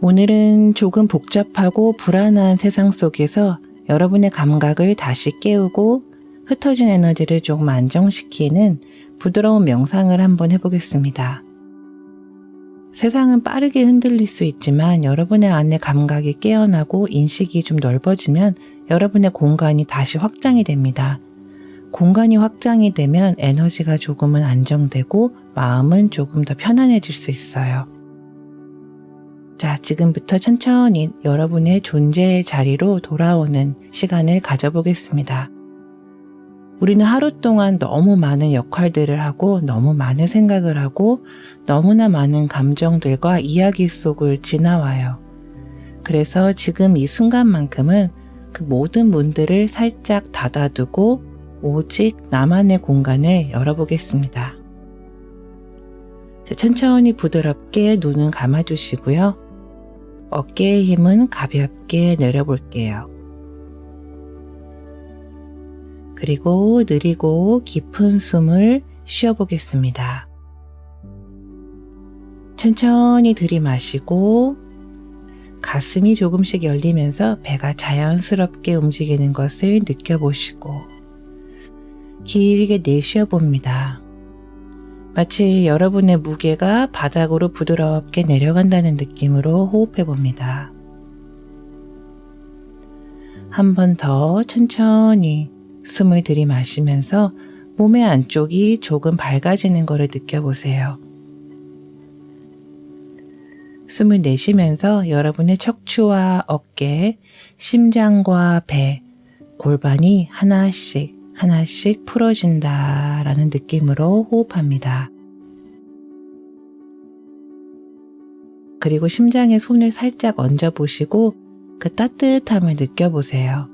오늘은 조금 복잡하고 불안한 세상 속에서 여러분의 감각을 다시 깨우고 흩어진 에너지를 조금 안정시키는 부드러운 명상을 한번 해보겠습니다. 세상은 빠르게 흔들릴 수 있지만 여러분의 안에 감각이 깨어나고 인식이 좀 넓어지면 여러분의 공간이 다시 확장이 됩니다. 공간이 확장이 되면 에너지가 조금은 안정되고 마음은 조금 더 편안해질 수 있어요. 자, 지금부터 천천히 여러분의 존재의 자리로 돌아오는 시간을 가져보겠습니다. 우리는 하루 동안 너무 많은 역할들을 하고 너무 많은 생각을 하고 너무나 많은 감정들과 이야기 속을 지나와요. 그래서 지금 이 순간만큼은 그 모든 문들을 살짝 닫아두고 오직 나만의 공간을 열어보겠습니다. 자, 천천히 부드럽게 눈은 감아주시고요. 어깨의 힘은 가볍게 내려볼게요. 그리고 느리고 깊은 숨을 쉬어보겠습니다. 천천히 들이마시고 가슴이 조금씩 열리면서 배가 자연스럽게 움직이는 것을 느껴보시고 길게 내쉬어 봅니다. 마치 여러분의 무게가 바닥으로 부드럽게 내려간다는 느낌으로 호흡해 봅니다. 한 번 더 천천히 숨을 들이마시면서 몸의 안쪽이 조금 밝아지는 것을 느껴보세요. 숨을 내쉬면서 여러분의 척추와 어깨, 심장과 배, 골반이 하나씩 하나씩 풀어진다 라는 느낌으로 호흡합니다. 그리고 심장에 손을 살짝 얹어 보시고 그 따뜻함을 느껴보세요.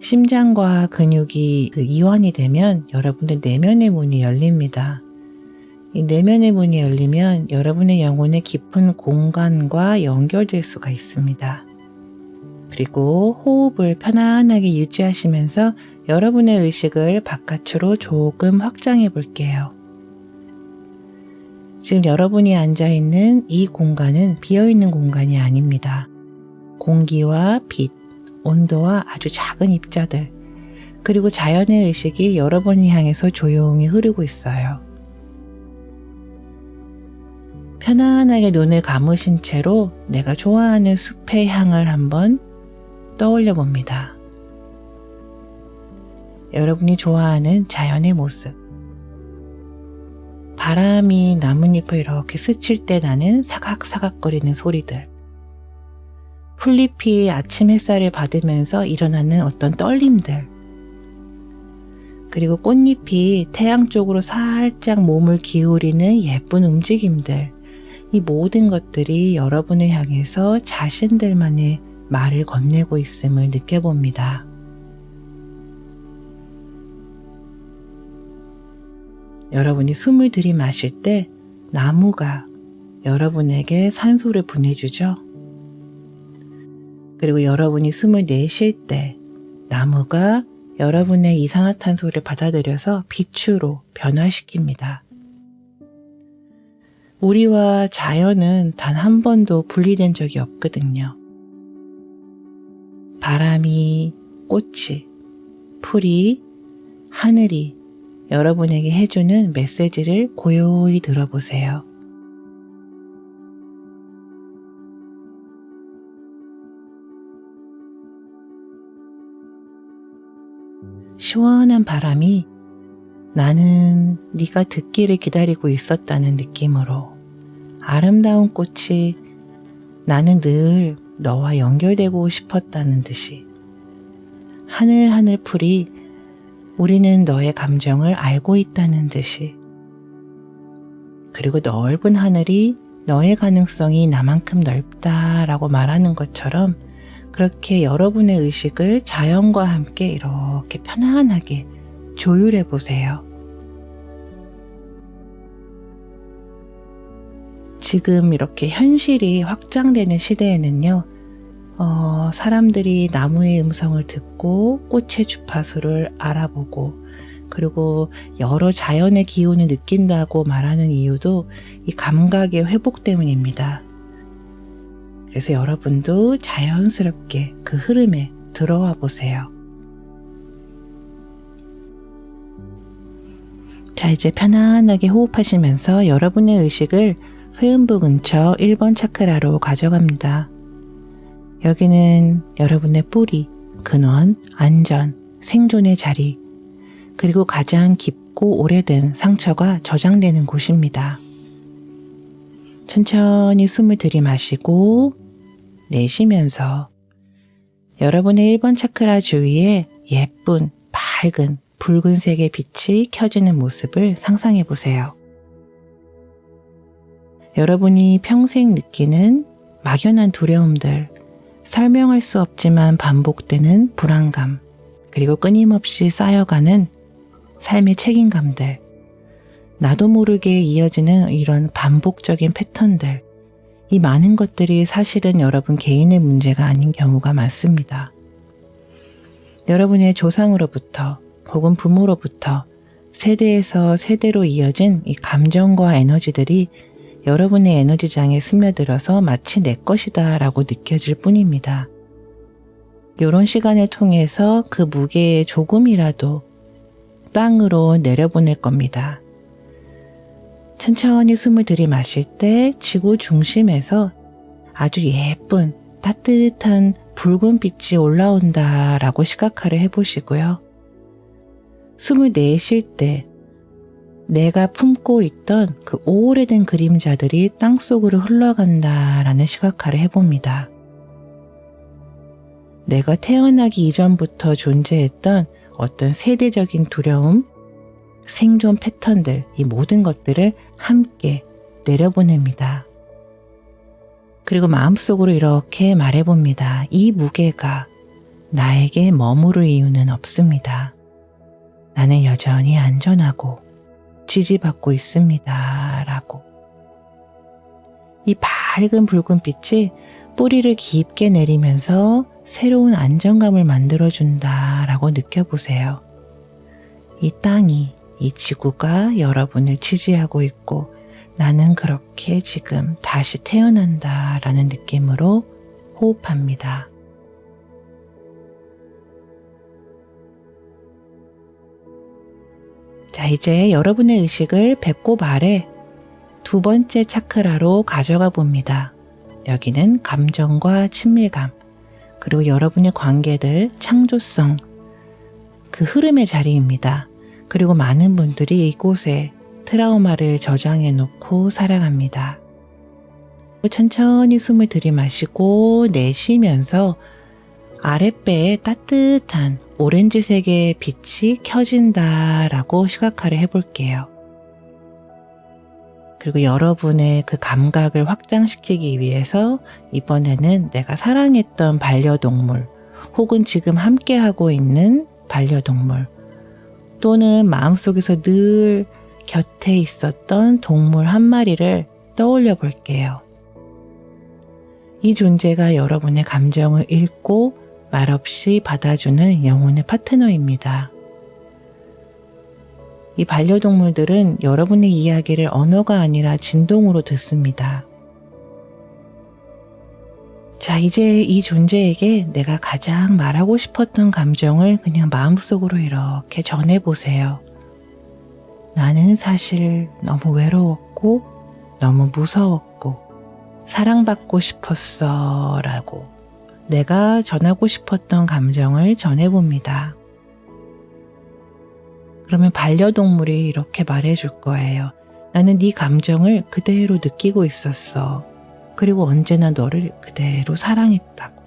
심장과 근육이 그 이완이 되면 여러분의 내면의 문이 열립니다. 이 내면의 문이 열리면 여러분의 영혼의 깊은 공간과 연결될 수가 있습니다. 그리고 호흡을 편안하게 유지하시면서 여러분의 의식을 바깥으로 조금 확장해 볼게요. 지금 여러분이 앉아 있는 이 공간은 비어 있는 공간이 아닙니다. 공기와 빛, 온도와 아주 작은 입자들, 그리고 자연의 의식이 여러분을 향해서 조용히 흐르고 있어요. 편안하게 눈을 감으신 채로 내가 좋아하는 숲의 향을 한번 떠올려 봅니다. 여러분이 좋아하는 자연의 모습. 바람이 나뭇잎을 이렇게 스칠 때 나는 사각사각거리는 소리들. 풀잎이 아침 햇살을 받으면서 일어나는 어떤 떨림들. 그리고 꽃잎이 태양 쪽으로 살짝 몸을 기울이는 예쁜 움직임들. 이 모든 것들이 여러분을 향해서 자신들만의 말을 건네고 있음을 느껴봅니다. 여러분이 숨을 들이마실 때 나무가 여러분에게 산소를 보내주죠. 그리고 여러분이 숨을 내쉴 때 나무가 여러분의 이산화탄소를 받아들여서 빛으로 변화시킵니다. 우리와 자연은 단 한 번도 분리된 적이 없거든요. 바람이, 꽃이, 풀이, 하늘이 여러분에게 해주는 메시지를 고요히 들어보세요. 시원한 바람이 나는 네가 듣기를 기다리고 있었다는 느낌으로 아름다운 꽃이 나는 늘 너와 연결되고 싶었다는 듯이 하늘하늘 풀이 우리는 너의 감정을 알고 있다는 듯이 그리고 넓은 하늘이 너의 가능성이 나만큼 넓다라고 말하는 것처럼 그렇게 여러분의 의식을 자연과 함께 이렇게 편안하게 조율해 보세요. 지금 이렇게 현실이 확장되는 시대에는요, 어, 사람들이 나무의 음성을 듣고 꽃의 주파수를 알아보고 그리고 여러 자연의 기운을 느낀다고 말하는 이유도 이 감각의 회복 때문입니다. 그래서 여러분도 자연스럽게 그 흐름에 들어와 보세요. 자, 이제 편안하게 호흡하시면서 여러분의 의식을 회음부 근처 1번 차크라로 가져갑니다. 여기는 여러분의 뿌리, 근원, 안전, 생존의 자리, 그리고 가장 깊고 오래된 상처가 저장되는 곳입니다. 천천히 숨을 들이마시고 내쉬면서 여러분의 1번 차크라 주위에 예쁜 밝은 붉은색의 빛이 켜지는 모습을 상상해 보세요. 여러분이 평생 느끼는 막연한 두려움들, 설명할 수 없지만 반복되는 불안감, 그리고 끊임없이 쌓여가는 삶의 책임감들, 나도 모르게 이어지는 이런 반복적인 패턴들, 이 많은 것들이 사실은 여러분 개인의 문제가 아닌 경우가 많습니다. 여러분의 조상으로부터 혹은 부모로부터 세대에서 세대로 이어진 이 감정과 에너지들이 여러분의 에너지장에 스며들어서 마치 내 것이다 라고 느껴질 뿐입니다. 이런 시간을 통해서 그 무게에 조금이라도 땅으로 내려보낼 겁니다. 천천히 숨을 들이마실 때 지구 중심에서 아주 예쁜 따뜻한 붉은 빛이 올라온다 라고 시각화를 해보시고요. 숨을 내쉴 때 내가 품고 있던 그 오래된 그림자들이 땅 속으로 흘러간다 라는 시각화를 해봅니다. 내가 태어나기 이전부터 존재했던 어떤 세대적인 두려움, 생존 패턴들, 이 모든 것들을 함께 내려보냅니다. 그리고 마음속으로 이렇게 말해봅니다. 이 무게가 나에게 머무를 이유는 없습니다. 나는 여전히 안전하고 지지받고 있습니다. 라고. 이 밝은 붉은 빛이 뿌리를 깊게 내리면서 새로운 안정감을 만들어준다. 라고 느껴보세요. 이 땅이, 이 지구가 여러분을 지지하고 있고 나는 그렇게 지금 다시 태어난다. 라는 느낌으로 호흡합니다. 자, 이제 여러분의 의식을 배꼽 아래 두 번째 차크라로 가져가 봅니다. 여기는 감정과 친밀감, 그리고 여러분의 관계들, 창조성, 그 흐름의 자리입니다. 그리고 많은 분들이 이곳에 트라우마를 저장해 놓고 살아갑니다. 천천히 숨을 들이마시고 내쉬면서 아랫배에 따뜻한 오렌지색의 빛이 켜진다라고 시각화를 해볼게요. 그리고 여러분의 그 감각을 확장시키기 위해서 이번에는 내가 사랑했던 반려동물 혹은 지금 함께하고 있는 반려동물 또는 마음속에서 늘 곁에 있었던 동물 한 마리를 떠올려 볼게요. 이 존재가 여러분의 감정을 읽고 말없이 받아주는 영혼의 파트너입니다. 이 반려동물들은 여러분의 이야기를 언어가 아니라 진동으로 듣습니다. 자, 이제 이 존재에게 내가 가장 말하고 싶었던 감정을 그냥 마음속으로 이렇게 전해보세요. 나는 사실 너무 외로웠고, 너무 무서웠고, 사랑받고 싶었어 라고 내가 전하고 싶었던 감정을 전해봅니다. 그러면 반려동물이 이렇게 말해줄 거예요. 나는 네 감정을 그대로 느끼고 있었어. 그리고 언제나 너를 그대로 사랑했다고.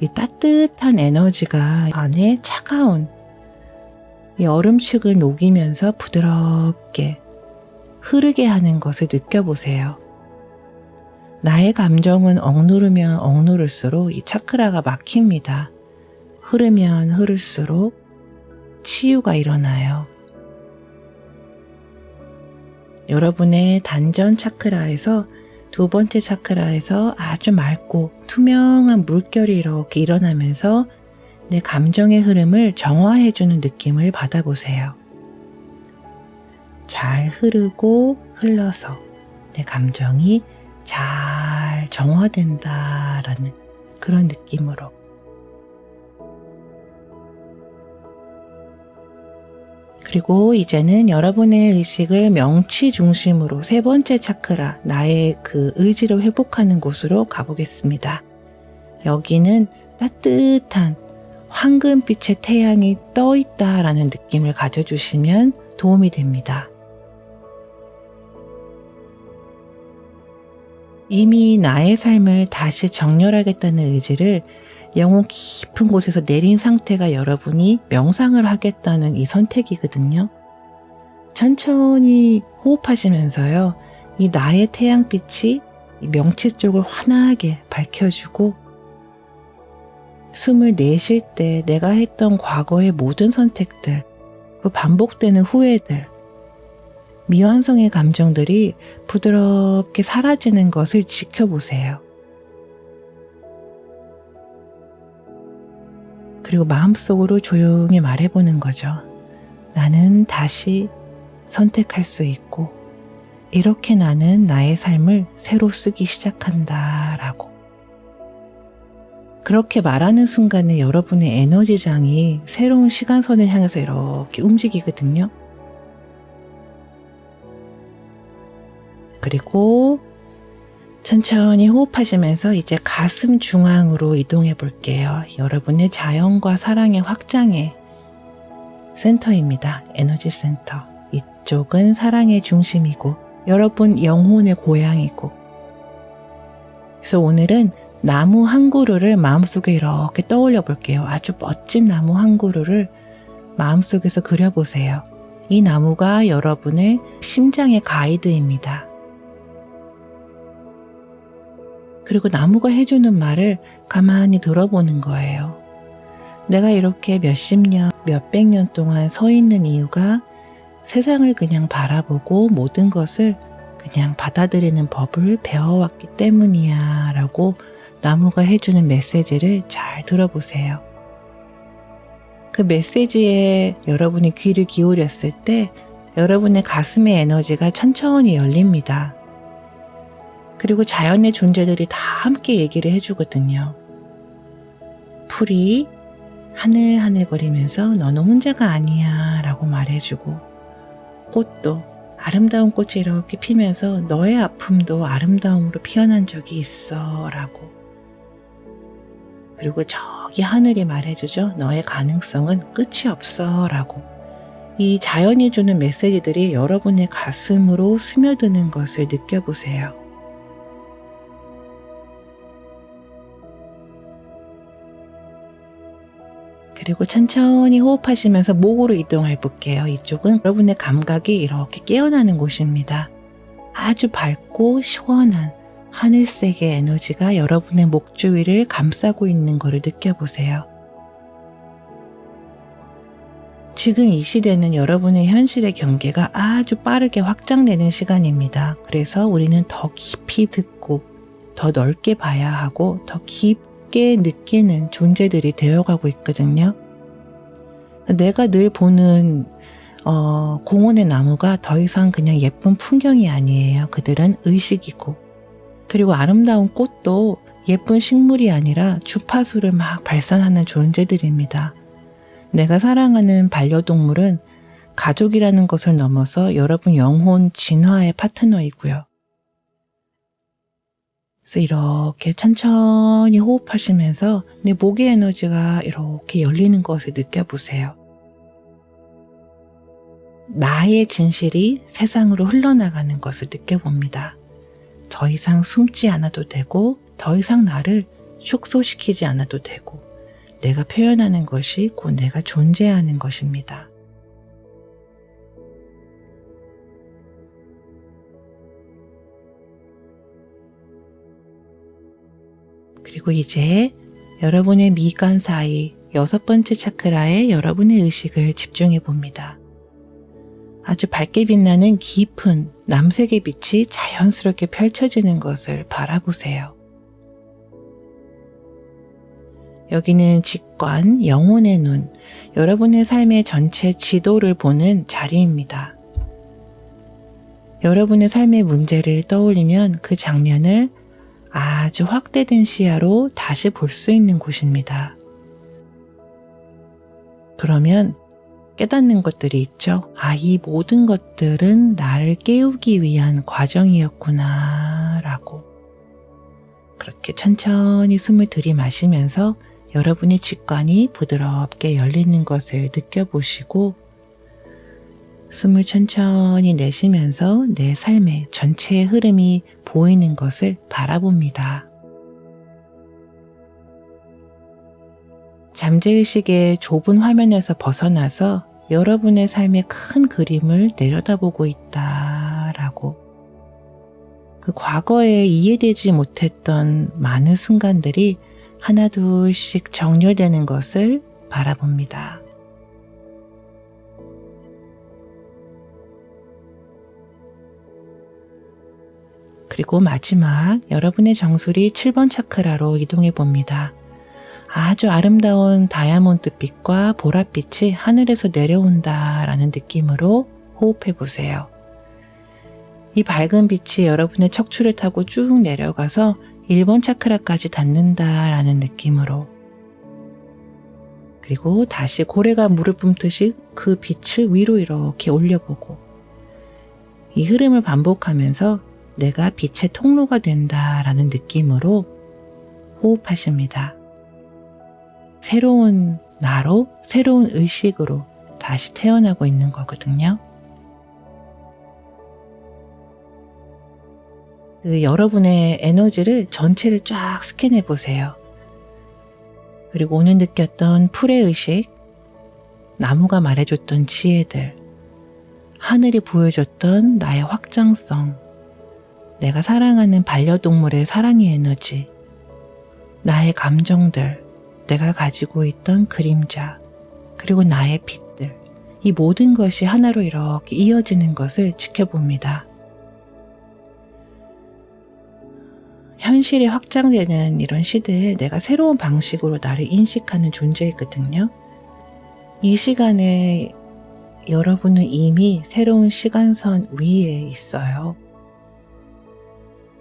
이 따뜻한 에너지가 안에 차가운 이 얼음축을 녹이면서 부드럽게 흐르게 하는 것을 느껴보세요. 나의 감정은 억누르면 억누를수록 이 차크라가 막힙니다. 흐르면 흐를수록 치유가 일어나요. 여러분의 단전 차크라에서 두 번째 차크라에서 아주 맑고 투명한 물결이 이렇게 일어나면서 내 감정의 흐름을 정화해주는 느낌을 받아보세요. 잘 흐르고 흘러서 내 감정이 잘 정화된다라는 그런 느낌으로. 그리고 이제는 여러분의 의식을 명치 중심으로 세 번째 차크라, 나의 그 의지를 회복하는 곳으로 가보겠습니다. 여기는 따뜻한 황금빛의 태양이 떠 있다라는 느낌을 가져주시면 도움이 됩니다. 이미 나의 삶을 다시 정렬하겠다는 의지를 영혼 깊은 곳에서 내린 상태가 여러분이 명상을 하겠다는 이 선택이거든요. 천천히 호흡하시면서요. 이 나의 태양빛이 이 명치 쪽을 환하게 밝혀주고 숨을 내쉴 때 내가 했던 과거의 모든 선택들, 그 반복되는 후회들, 미완성의 감정들이 부드럽게 사라지는 것을 지켜보세요. 그리고 마음속으로 조용히 말해보는 거죠. 나는 다시 선택할 수 있고, 이렇게 나는 나의 삶을 새로 쓰기 시작한다. 라고. 그렇게 말하는 순간에 여러분의 에너지장이 새로운 시간선을 향해서 이렇게 움직이거든요. 그리고 천천히 호흡하시면서 이제 가슴 중앙으로 이동해 볼게요. 여러분의 자연과 사랑의 확장의 센터입니다. 에너지 센터. 이쪽은 사랑의 중심이고, 여러분 영혼의 고향이고. 그래서 오늘은 나무 한 그루를 마음속에 이렇게 떠올려 볼게요. 아주 멋진 나무 한 그루를 마음속에서 그려보세요. 이 나무가 여러분의 심장의 가이드입니다. 그리고 나무가 해주는 말을 가만히 들어보는 거예요. 내가 이렇게 몇십 년, 몇백 년 동안 서 있는 이유가 세상을 그냥 바라보고 모든 것을 그냥 받아들이는 법을 배워왔기 때문이야 라고 나무가 해주는 메시지를 잘 들어보세요. 그 메시지에 여러분이 귀를 기울였을 때 여러분의 가슴의 에너지가 천천히 열립니다. 그리고 자연의 존재들이 다 함께 얘기를 해주거든요. 풀이 하늘하늘거리면서 너는 혼자가 아니야 라고 말해주고 꽃도 아름다운 꽃이 이렇게 피면서 너의 아픔도 아름다움으로 피어난 적이 있어 라고 그리고 저기 하늘이 말해주죠. 너의 가능성은 끝이 없어 라고 이 자연이 주는 메시지들이 여러분의 가슴으로 스며드는 것을 느껴보세요. 그리고 천천히 호흡하시면서 목으로 이동해 볼게요. 이쪽은 여러분의 감각이 이렇게 깨어나는 곳입니다. 아주 밝고 시원한 하늘색의 에너지가 여러분의 목 주위를 감싸고 있는 것을 느껴보세요. 지금 이 시대는 여러분의 현실의 경계가 아주 빠르게 확장되는 시간입니다. 그래서 우리는 더 깊이 듣고 더 넓게 봐야 하고 더 깊 게 느끼는 존재들이 되어가고 있거든요. 내가 늘 보는 어, 공원의 나무가 더 이상 그냥 예쁜 풍경이 아니에요. 그들은 의식이고 그리고 아름다운 꽃도 예쁜 식물이 아니라 주파수를 막 발산하는 존재들입니다. 내가 사랑하는 반려동물은 가족이라는 것을 넘어서 여러분 영혼 진화의 파트너이고요. 그래서 이렇게 천천히 호흡하시면서 내 목의 에너지가 이렇게 열리는 것을 느껴보세요. 나의 진실이 세상으로 흘러나가는 것을 느껴봅니다. 더 이상 숨지 않아도 되고, 더 이상 나를 축소시키지 않아도 되고, 내가 표현하는 것이 곧 내가 존재하는 것입니다. 그리고 이제 여러분의 미간 사이 여섯 번째 차크라에 여러분의 의식을 집중해 봅니다. 아주 밝게 빛나는 깊은 남색의 빛이 자연스럽게 펼쳐지는 것을 바라보세요. 여기는 직관, 영혼의 눈, 여러분의 삶의 전체 지도를 보는 자리입니다. 여러분의 삶의 문제를 떠올리면 그 장면을 아주 확대된 시야로 다시 볼 수 있는 곳입니다. 그러면 깨닫는 것들이 있죠. 아, 이 모든 것들은 나를 깨우기 위한 과정이었구나, 라고. 그렇게 천천히 숨을 들이마시면서 여러분의 직관이 부드럽게 열리는 것을 느껴보시고 숨을 천천히 내쉬면서 내 삶의 전체의 흐름이 보이는 것을 바라봅니다. 잠재의식의 좁은 화면에서 벗어나서 여러분의 삶의 큰 그림을 내려다보고 있다라고 그 과거에 이해되지 못했던 많은 순간들이 하나둘씩 정렬되는 것을 바라봅니다. 그리고 마지막 여러분의 정수리 7번 차크라로 이동해 봅니다. 아주 아름다운 다이아몬드 빛과 보랏빛이 하늘에서 내려온다 라는 느낌으로 호흡해 보세요. 이 밝은 빛이 여러분의 척추를 타고 쭉 내려가서 1번 차크라까지 닿는다 라는 느낌으로 그리고 다시 고래가 물을 뿜듯이 그 빛을 위로 이렇게 올려보고 이 흐름을 반복하면서 내가 빛의 통로가 된다 라는 느낌으로 호흡하십니다. 새로운 나로, 새로운 의식으로 다시 태어나고 있는 거거든요. 그 여러분의 에너지를 전체를 쫙 스캔해 보세요. 그리고 오늘 느꼈던 풀의 의식, 나무가 말해줬던 지혜들, 하늘이 보여줬던 나의 확장성, 내가 사랑하는 반려동물의 사랑의 에너지, 나의 감정들, 내가 가지고 있던 그림자, 그리고 나의 빛들, 이 모든 것이 하나로 이렇게 이어지는 것을 지켜봅니다. 현실이 확장되는 이런 시대에 내가 새로운 방식으로 나를 인식하는 존재이거든요. 이 시간에 여러분은 이미 새로운 시간선 위에 있어요.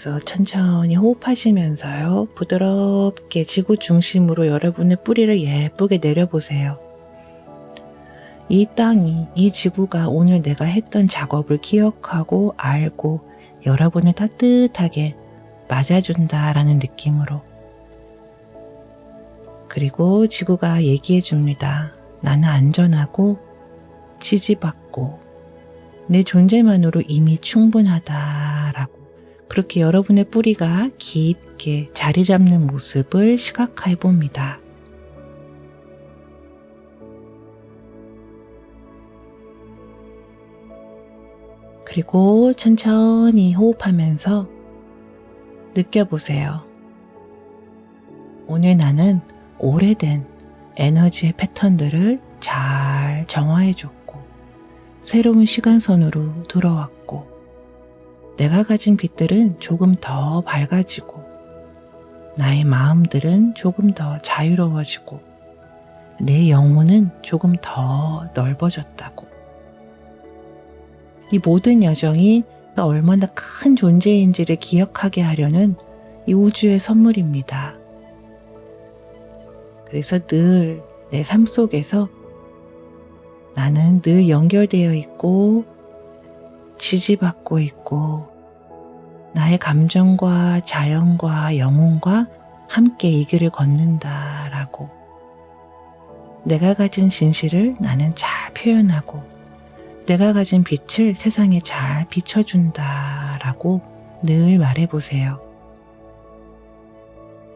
그래서 천천히 호흡하시면서요. 부드럽게 지구 중심으로 여러분의 뿌리를 예쁘게 내려보세요. 이 땅이, 이 지구가 오늘 내가 했던 작업을 기억하고 알고 여러분을 따뜻하게 맞아준다라는 느낌으로. 그리고 지구가 얘기해 줍니다. 나는 안전하고 지지받고 내 존재만으로 이미 충분하다라고. 그렇게 여러분의 뿌리가 깊게 자리 잡는 모습을 시각화해 봅니다. 그리고 천천히 호흡하면서 느껴보세요. 오늘 나는 오래된 에너지의 패턴들을 잘 정화해줬고, 새로운 시간선으로 들어왔고, 내가 가진 빛들은 조금 더 밝아지고, 나의 마음들은 조금 더 자유로워지고, 내 영혼은 조금 더 넓어졌다고. 이 모든 여정이 얼마나 큰 존재인지를 기억하게 하려는 이 우주의 선물입니다. 그래서 늘 내 삶 속에서 나는 늘 연결되어 있고 지지받고 있고 나의 감정과 자연과 영혼과 함께 이 길을 걷는다라고 내가 가진 진실을 나는 잘 표현하고 내가 가진 빛을 세상에 잘 비춰준다라고 늘 말해보세요.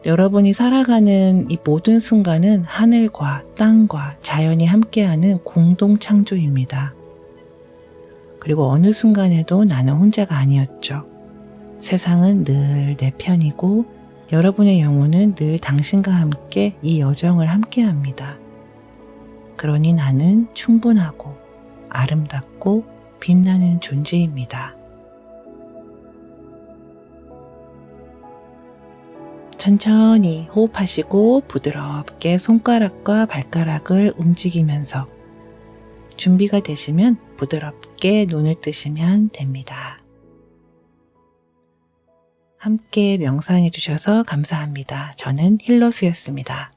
여러분이 살아가는 이 모든 순간은 하늘과 땅과 자연이 함께하는 공동 창조입니다. 그리고 어느 순간에도 나는 혼자가 아니었죠. 세상은 늘 내 편이고 여러분의 영혼은 늘 당신과 함께 이 여정을 함께 합니다. 그러니 나는 충분하고 아름답고 빛나는 존재입니다. 천천히 호흡하시고 부드럽게 손가락과 발가락을 움직이면서 준비가 되시면 부드럽게 눈을 뜨시면 됩니다. 함께 명상해 주셔서 감사합니다. 저는 힐러수였습니다.